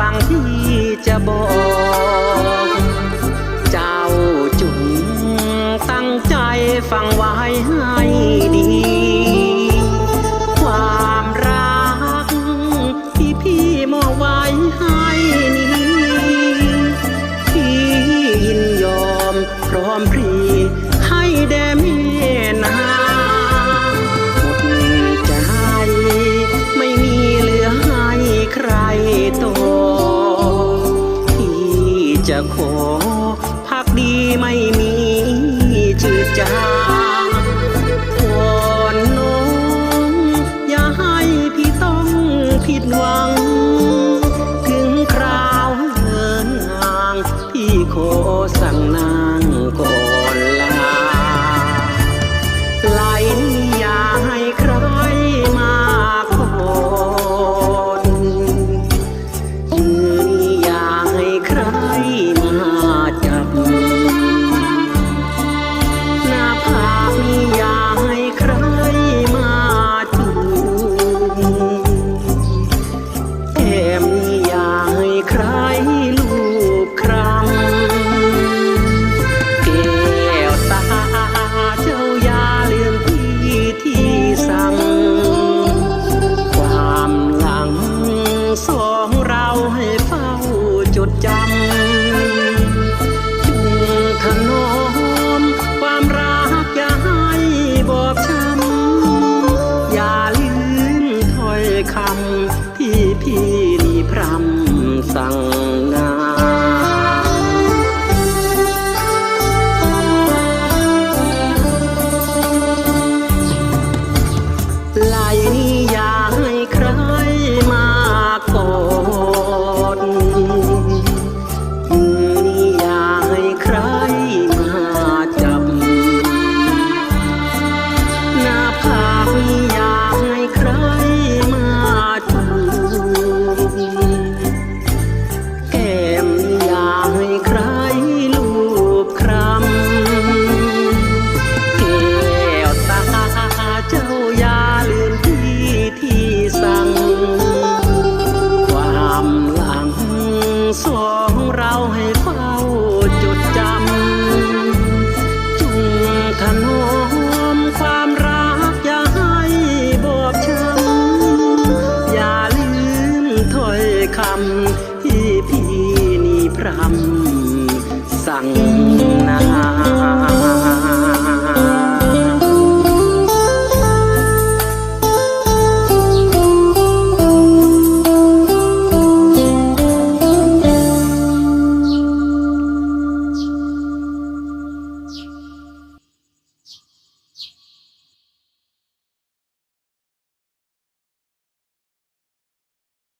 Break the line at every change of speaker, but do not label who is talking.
ฟังที่จะบอก เจ้าจุงตั้งใจฟังไว้ให้ดี จะขอพักดีไม่มี มอย่าให้ใครำที่พี่นีพรำสั่งงาน เราให้เฝ้าจดจำจุงถนอมความรักอย่าให้บอบช้ำอย่าลืมถ้อยคำที่พี่นี่พรำสั่ง